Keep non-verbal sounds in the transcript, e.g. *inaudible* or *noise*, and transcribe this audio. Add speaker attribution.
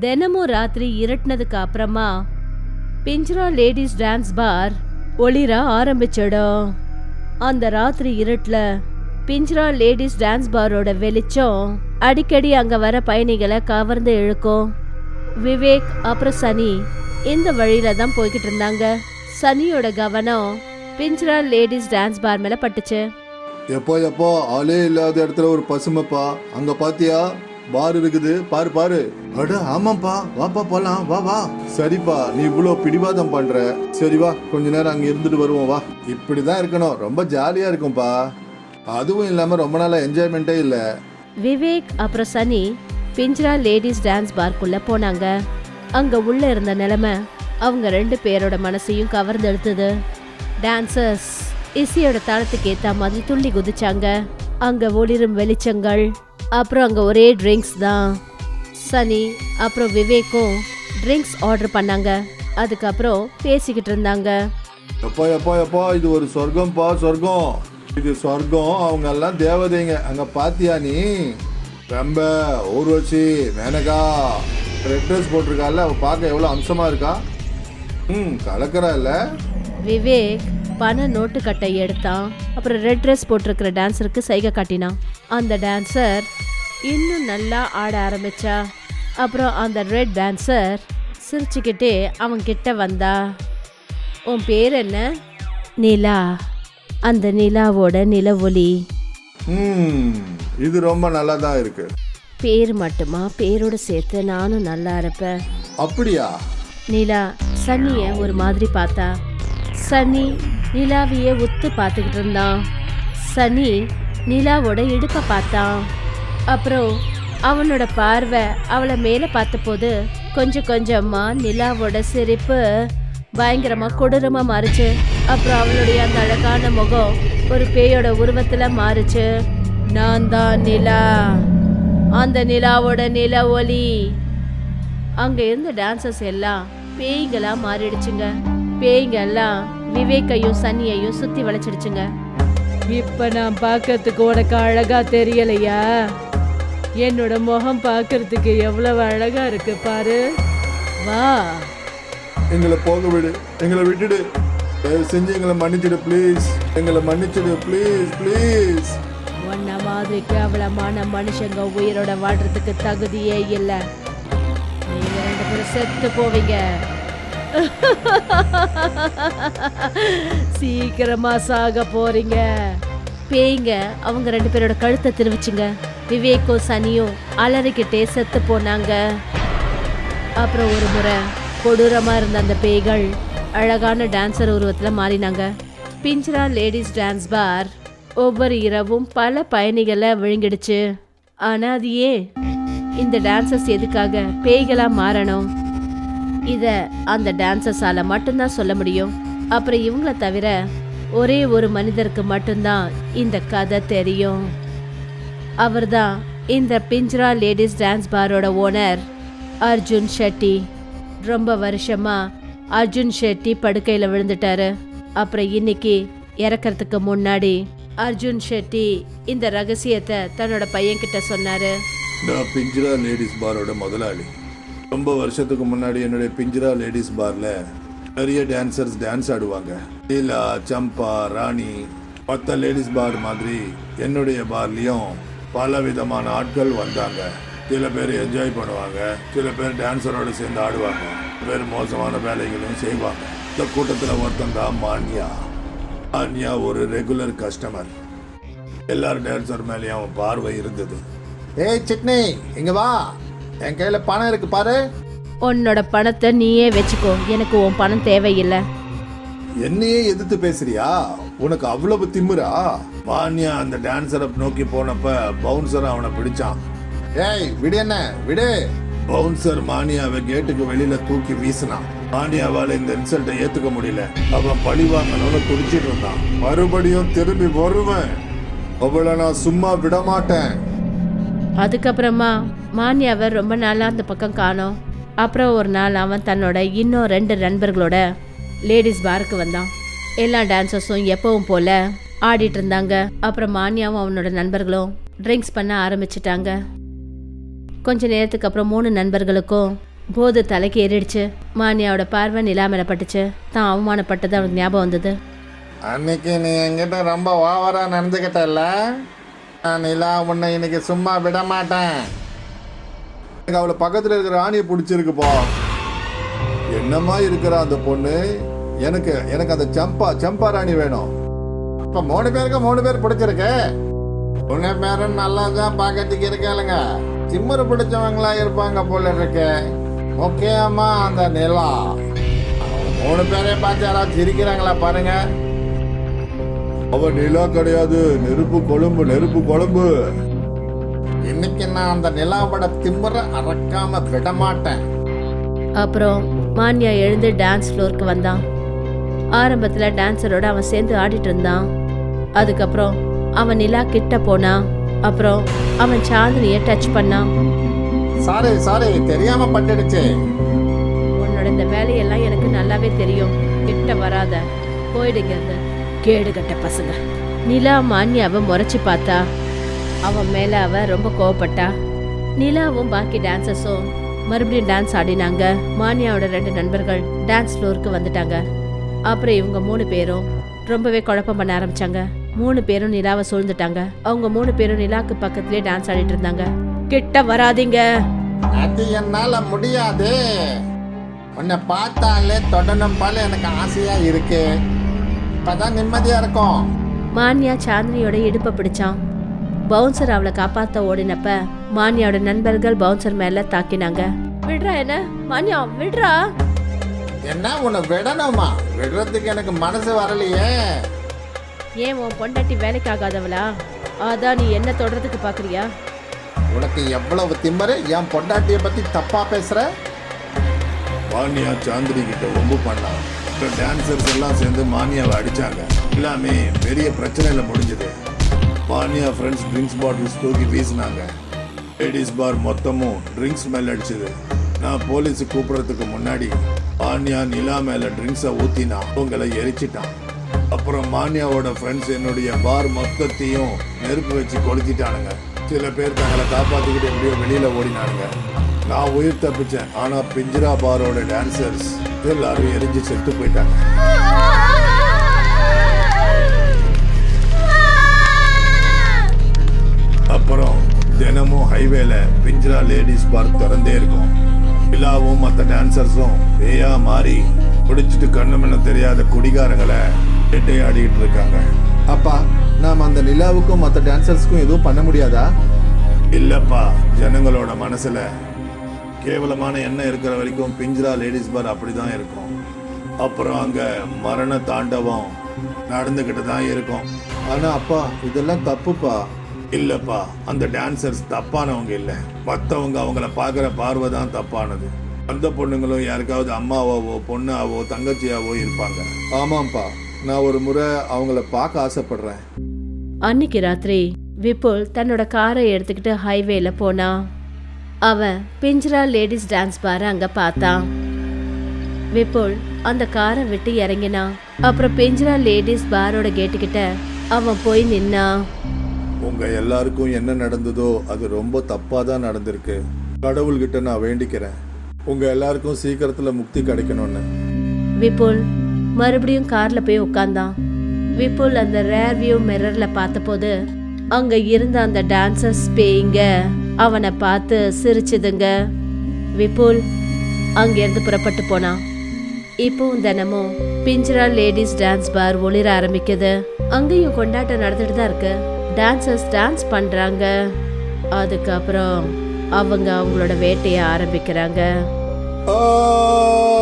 Speaker 1: தினமும் ராத்திரி இருட்டுனதுக்கு அப்புறமா பிஞ்சரா லேடிஸ் டான்ஸ் பார் ஒளிர ஆரம்பிச்சிடும் அந்த ராத்திரி இருட்டில் பிஞ்சரா லேடிஸ் டான்ஸ் பாரோட வெளிச்சம் அடிக்கடி அங்கே வர பயணிகளை கவர்ந்து இழுக்கும். விவேக் அப்புறம் சனி இந்த வழியில தான் போய்கிட்டு இருந்தாங்க. சனியோட கவனம் பிஞ்சுரா லேடிஸ் டான்ஸ் பார் மேல பட்டுச்சு.
Speaker 2: எப்போ எப்போ? ஆளே இல்லாத இடத்துல ஒரு பசுமைப்பா. அங்க பாத்தியா? பார் இருக்குது பாரு பாரு. அட ஆமாப்பா வாப்பா போலாம். வா வா. சரிப்பா நீ இவ்வளோ பிடிவாதம் பண்ற. சரி வா கொஞ்ச நேரம் அங்க இருந்துட்டு வருவோம் வா. இப்படிதான் இருக்கணும். ரொம்ப ஜாலியா இருக்கும்பா. அதுவும் இல்லாம ரொம்ப நாளா என்ஜாய்மெண்ட்டே இல்ல.
Speaker 1: விவேக் அப்புறம் சனி பிஞ்சரா லேடிஸ் டான்ஸ் பார்க்குள்ள போனாங்க. அங்க உள்ள இருந்த நிலைமை அவங்க ரெண்டு பேரோட மனசையும் கவர்ந்து எடுத்தது டான்சர்ஸ் இசையோட தளத்துக்கு ஏத்த மாதிரி துள்ளி குதிச்சாங்க. அங்க ஒளிரும் வெளிச்சங்கள் அப்புறம் அங்க ஒரே ட்ரிங்க்ஸ் தான். சனி அப்புறம் விவேக்கும் ட்ரிங்க்ஸ் ஆர்டர் பண்ணாங்க. அதுக்கப்புறம் பேசிக்கிட்டு இருந்தாங்க.
Speaker 2: எப்பா எப்பா எப்பா இது ஒரு சொர்க்கம்ப்பா சொர்க்கம். இது சொர்க்கம் அவங்க எல்லாம் தேவதைங்க. அங்க பாத்தியா நீ? ரொம்ப ஊர்வசி மேனகா. ரெட் ட்ரெஸ் போட்டிருக்கால அவ பார்க்க எவ்வளவு அம்சமா இருக்கா? ம் கலக்கறா இல்ல.
Speaker 1: விவேக் பண நோட்டு கட்டை எடுத்தான். அப்புறம் ரெட் ட்ரெஸ் போட்டிருக்கிற டான்ஸருக்கு சைகை காட்டினான். அந்த டான்சர் இன்னும் நல்லா ஆட ஆரம்பிச்சா அப்புறம் அந்த ரெட் டான்சர் சிரிச்சுக்கிட்டே அவன் கிட்ட வந்தா உன் பேர் என்ன? நிலா. அந்த நிலாவோட நிலவொளி
Speaker 2: ம் இது ரொம்ப நல்லா தான் இருக்கு.
Speaker 1: பேர் மட்டுமா? பேரோட சேர்த்து நானும் நல்லா இருப்பேன்.
Speaker 2: அப்படியா?
Speaker 1: நிலா சன்னிய ஒரு மாதிரி பார்த்தா சன்னி நிலாவையே உத்து பார்த்துக்கிட்டு இருந்தான். சன்னி நிலாவோட இடுப்பை பார்த்தான். அப்புறம் அவனோட பார்வை அவளை மேலே பார்த்தபோது கொஞ்சம் கொஞ்சமாக நிலாவோட சிரிப்பு பயங்கரமாக கொடூரமாக மாறுச்சு. அப்புறம் அவளுடைய அந்த அழகான முகம் ஒரு பேயோட உருவத்தில் மாறுச்சு. நான் தான் நிலா. அந்த நிலாவோட நில ஒளி. அங்கே இருந்த டான்சர்ஸ் எல்லாம் பேய்களா மாறிடுச்சுங்க. பேய்ங்க எல்லாம் விவேக்கையும் சன்னியையும் சுற்றி வளைச்சிடுச்சுங்க. இப்ப நான் பார்க்கறதுக்கு உனக்கு அழகா தெரியலையா? என்னோட முகம் பார்க்கறதுக்கு எவ்வளவு அழகா இருக்கு பாரு. வா.
Speaker 2: எங்களை போக விடு. எங்களை விட்டுடு. தயவு செஞ்சு எங்களை மன்னிச்சிடு ப்ளீஸ் எங்களை மன்னிச்சிடு ப்ளீஸ் ப்ளீஸ்
Speaker 1: உன்ன மாதிரி கேவலமான மனுஷங்க உயிரோட வாழ்றதுக்கு தகுதியே இல்லை. நீங்க ரெண்டு பேரும் செத்து போவீங்க. *laughs* சீக்கிரமா சாக போறீங்க. பேய்ங்க அவங்க ரெண்டு பேரோட கழுத்தை திருவிச்சுங்க. விவேக்கும் சனியும் அலறிக்கிட்டே செத்து போனாங்க. அப்புறம் ஒரு முறை கொடூரமா இருந்த அந்த பேய்கள் அழகான டான்சர் உருவத்துல மாறினாங்க. பிஞ்சரா லேடிஸ் டான்ஸ் பார் ஒவ்வொரு இரவும் பல பயணிகளை விழுங்கிடுச்சு. ஆனா அது ஏன்? இந்த டான்சர்ஸ் எதுக்காக பேய்களா மாறணும்? இத அந்த டான்சர்ஸால மட்டும்தான் சொல்ல முடியும். அப்புறம் இவங்கள தவிர ஒரே ஒரு மனிதருக்கு மட்டும்தான் இந்த கதை தெரியும். அவர் தான் இந்த பிஞ்சுரா லேடிஸ் டான்ஸ் பாரோட ஓனர் அர்ஜுன் ஷெட்டி. ரொம்ப வருஷமாக அர்ஜுன் ஷெட்டி படுக்கையில் விழுந்துட்டாரு. அப்புறம் இன்னைக்கு இறக்கறதுக்கு முன்னாடி அர்ஜுன் ஷெட்டி இந்த ரகசியத்தை தன்னோட பையன்கிட்ட சொன்னாரு.
Speaker 2: நான் பிஞ்சிரா லேடிஸ் பாரோட முதலாளி. ரொம்ப வருஷத்துக்கு முன்னாடி என்னுடைய பிஞ்சிரா லேடிஸ் பார்ல நிறைய டான்சர்ஸ் டான்ஸ் ஆடுவாங்க. லீலா சம்பா ராணி மற்ற லேடிஸ் பார் மாதிரி என்னுடைய பார்லேயும் பல விதமான ஆட்கள் வந்தாங்க. சில பேர் என்ஜாய் பண்ணுவாங்க. சில பேர் டான்ஸரோடு சேர்ந்து ஆடுவாங்க. சில பேர் மோசமான வேலைகளும் செய்வாங்க. இந்த கூட்டத்தில் ஒருத்தன் தான் மான்யா. மான்யா ஒரு ரெகுலர் கஸ்டமர் எல்லார் டான்சர் மேலேயும் அவன் பார்வை இருந்தது. ஏய் சிட்னி இங்க வா. என் கையில் பணம் இருக்கு பாரு.
Speaker 1: உன்னோட பணத்தை நீயே வச்சுக்கோ. எனக்கு உன் பணம் தேவையில்லை.
Speaker 2: என்னையே எதிர்த்து பேசுறியா? உனக்கு அவ்வளவு திமிரா? மானியா அந்த டான்சரை நோக்கி போனப்ப பவுன்சர் அவனை பிடிச்சான். ஏய் விடு என்ன? விடு. பவுன்சர் மானியாவை கேட்டுக்கு வெளியில தூக்கி வீசினான். மானியாவால இந்த இன்சல்ட்டை ஏத்துக்க முடியல. அவன் பழி வாங்கணும்னு துடிச்சிட்டு இருந்தான். மறுபடியும் திரும்பி வருவேன். அவளை நான் சும்மா விட மாட்டேன்
Speaker 1: அதுக்கப்புறமா மான்யாவை ரொம்ப நாளாக அந்த பக்கம் காணோம். அப்புறம் ஒரு நாள் அவன் தன்னோட இன்னும் ரெண்டு நண்பர்களோட லேடிஸ் பாருக்கு வந்தான். எல்லா டான்சர்ஸும் எப்பவும் போல ஆடிட்டு இருந்தாங்க. அப்புறம் மானியாவும் அவனோட நண்பர்களும் ட்ரிங்க்ஸ் பண்ண ஆரம்பிச்சிட்டாங்க. கொஞ்ச நேரத்துக்கு அப்புறம் மூணு நண்பர்களுக்கும் போது தலைக்கு ஏறிடுச்சு. மானியாவோட பார்வை நிலா மேல பட்டுச்சு தான் அவமானப்பட்டது அவனுக்கு ஞாபகம் வந்தது.
Speaker 3: அன்னைக்கு நீ என்கிட்ட ரொம்ப ஓவரா நடந்துக்கிட்டல்ல? நான் நிலா உன்னை இன்னைக்கு சும்மா விட மாட்டேன்
Speaker 2: எனக்கு அவளை பக்கத்துல இருக்கிற ராணியை பிடிச்சிருக்குப்பா. என்னமா இருக்கிற அந்த பொண்ணு? எனக்கு எனக்கு அந்த சம்பா சம்பா ராணி வேணும்.
Speaker 3: இப்ப மூணு பேருக்கு மூணு பேர் பிடிச்சிருக்கு? மூணு பேரும் நல்லா தான் பார்க்கறதுக்கு இருக்காளுங்க. திமிரு பிடிச்சவங்களா இருப்பாங்க போல இருக்கு. முக்கியமா அந்த நிலா. மூணு பேரையும் பார்த்து யாராவது சிரிக்கிறாங்களா பாருங்க.
Speaker 2: அவ நிலா கிடையாது. நெருப்பு கொழும்பு நெருப்பு கொழும்பு.
Speaker 3: இன்னைக்கு நான் அந்த நிலாவோட திமிர அறக்காம விட மாட்டேன்
Speaker 1: அப்புறம் மான்யா எழுந்து டான்ஸ் ஃப்ளோருக்கு வந்தான். ஆரம்பத்துல டான்ஸரோட அவன் சேர்ந்து ஆடிட்டு இருந்தான். அதுக்கப்புறம் அவன் நிலா கிட்ட போனான் அப்புறம் அவன் சாந்தினியை டச் பண்ணான்.
Speaker 3: சாரி சாரி தெரியாம பட்டுடுச்சு.
Speaker 1: உன்னோட இந்த வேலையெல்லாம் எனக்கு நல்லாவே தெரியும். கிட்ட வராத. போயிடுங்க கேடுகட்ட பசங்க. நிலா மான்யாவை முறைச்சு பார்த்தா அவன் மேல அவ ரொம்ப கோவப்பட்டா. நிலாவும் பாக்கி டான்சர்ஸும் மறுபடியும் டான்ஸ் ஆடினாங்க. மான்யாவோட ரெண்டு நண்பர்கள் டான்ஸ் ஃப்ளோருக்கு வந்துட்டாங்க. அப்புறம் இவங்க மூணு பேரும் ரொம்பவே குழப்பம் பண்ண ஆரம்பிச்சாங்க. மூணு பேரும் நிலாவை சூழ்ந்துட்டாங்க. அவங்க மூணு பேரும் நிலாக்கு பக்கத்துலயே டான்ஸ் ஆடிட்டு இருந்தாங்க. கிட்ட வராதீங்க.
Speaker 3: அது என்னால முடியாது. உன்னை பார்த்தாலே தொடணும் போல எனக்கு ஆசையா இருக்கு. இப்பதான் நிம்மதியா இருக்கும்.
Speaker 1: மான்யா சாந்தினியோட இடுப்பை பிடிச்சான். பவுன்சர் அவளை காப்பாத்த ஓடினப்ப மான்யாவோட நண்பர்கள் பவுன்சர் மேல தாக்கினாங்க. விடுறா என்ன? மான்யா விடுறா.
Speaker 3: என்ன உன்னை விடணுமா? விடுறதுக்கு எனக்கு மனசு வரலையே.
Speaker 1: ஏன் உன் பொண்டாட்டி வேலைக்கு ஆகாதவளா? அதான் நீ என்ன தொடறதுக்கு பாக்குறியா?
Speaker 3: உனக்கு எவ்வளவு திமிரு? என் பொண்டாட்டிய பத்தி தப்பா பேசுற?
Speaker 2: மானியா சாந்தினி கிட்ட ரொம்ப பண்ணான் டான்சர்ஸ் எல்லாம் சேர்ந்து மானியாவை அடிச்சாங்க. எல்லாமே பெரிய பிரச்சனையில முடிஞ்சது. மானியா ஃப்ரெண்ட்ஸ் ட்ரிங்க்ஸ் பாட்டில்ஸ் தூக்கி வீசினாங்க. லேடிஸ் பார் மொத்தமும் ட்ரிங்க்ஸ் மேலே அடிச்சது. நான் போலீஸ் கூப்பிடுறதுக்கு முன்னாடி மானியா நிலா மேல ட்ரிங்க்ஸை ஊத்தினா அவங்களை எரிச்சிட்டான். அப்புறம் மானியாவோட ஃப்ரெண்ட்ஸ் என்னுடைய பார் மொத்தத்தையும் நெருப்பு வச்சு கொளுத்திட்டானுங்க. சில பேர் தங்களை காப்பாத்திக்கிட்டு எப்படியோ வெளியில ஓடினானுங்க. நான் உயிர் தப்பிச்சேன். ஆனா பிஞ்சிரா பாரோட டான்சர்ஸ் எல்லாரும் எரிஞ்சு செத்து போயிட்டாங்க. அப்புறம் தினமும் ஹைவேல பிஞ்சிரா லேடிஸ் பார்க் திறந்தே இருக்கும். விழாவும் மற்ற டான்சர்ஸும் பேயா மாறி பிடிச்சிட்டு கண்ணுமென்ன தெரியாத குடிகாரங்களை வேட்டையாடிட்டு இருக்காங்க.
Speaker 4: அப்பா நாம் அந்த நிலாவுக்கும் மற்ற டான்சர்ஸ்க்கும் எதுவும் பண்ண முடியாதா?
Speaker 2: இல்லப்பா ஜனங்களோட மனசுல கேவலமான எண்ணம் இருக்கிற வரைக்கும் பிஞ்சிரா லேடிஸ் பார் அப்படிதான் இருக்கும். அப்புறம் அங்க மரண தாண்டவம் நடந்துகிட்டு தான் இருக்கும்.
Speaker 4: ஆனா அப்பா இதெல்லாம் தப்புப்பா.
Speaker 2: இல்லப்பா அந்த டான்சர்ஸ் தப்பானவங்க இல்லை. மற்றவங்க அவங்கள பார்க்குற பார்வை தான் தப்பானது. அந்த பொண்ணுங்களும் யாருக்காவது அம்மாவாவோ பொண்ணாவோ தங்கச்சியாவோ இருப்பாங்க.
Speaker 4: ஆமாம்ப்பா நான் ஒரு முறை அவங்கள பார்க்க ஆசைப்படுறேன்.
Speaker 1: அன்னைக்கு ராத்திரி விபுல் தன்னோட காரை எடுத்துக்கிட்டு ஹைவேல போனான் அவன் பிஞ்சரா லேடிஸ் டான்ஸ் பார அங்க பார்த்தான். விபுல் அந்த காரை விட்டு இறங்கினான். அப்புறம் பிஞ்சரா லேடிஸ் பாரோட கேட்டுக்கிட்ட அவன் போய் நின்னான்.
Speaker 2: உங்கள் எல்லாருக்கும் என்ன நடந்ததோ அது ரொம்ப தப்பாக தான் நடந்திருக்கு. கடவுள்கிட்ட நான் வேண்டிக்கிறேன். உங்கள் எல்லாருக்கும் சீக்கிரத்தில் முக்தி கிடைக்கணும்னு.
Speaker 1: விபுல் மறுபடியும் காரில் போய் உட்காந்தான் விபுல் அந்த ரேர் வியூ மிரரில் பார்த்தபோது அங்கே இருந்த அந்த டான்சர்ஸ் பேய்ங்க அவனை பார்த்து சிரிச்சதுங்க. விபுல் அங்கேருந்து புறப்பட்டு போனான். இப்போவும் தினமும் பிஞ்சரா லேடிஸ் டான்ஸ் பார் ஒளிர ஆரம்பிக்குது. அங்கேயும் கொண்டாட்டம் நடந்துட்டு தான் இருக்கு. டான்சர்ஸ் டான்ஸ் பண்ணுறாங்க அதுக்கப்புறம் அவங்க அவங்களோட வேட்டையை ஆரம்பிக்கிறாங்க.
Speaker 2: Oh.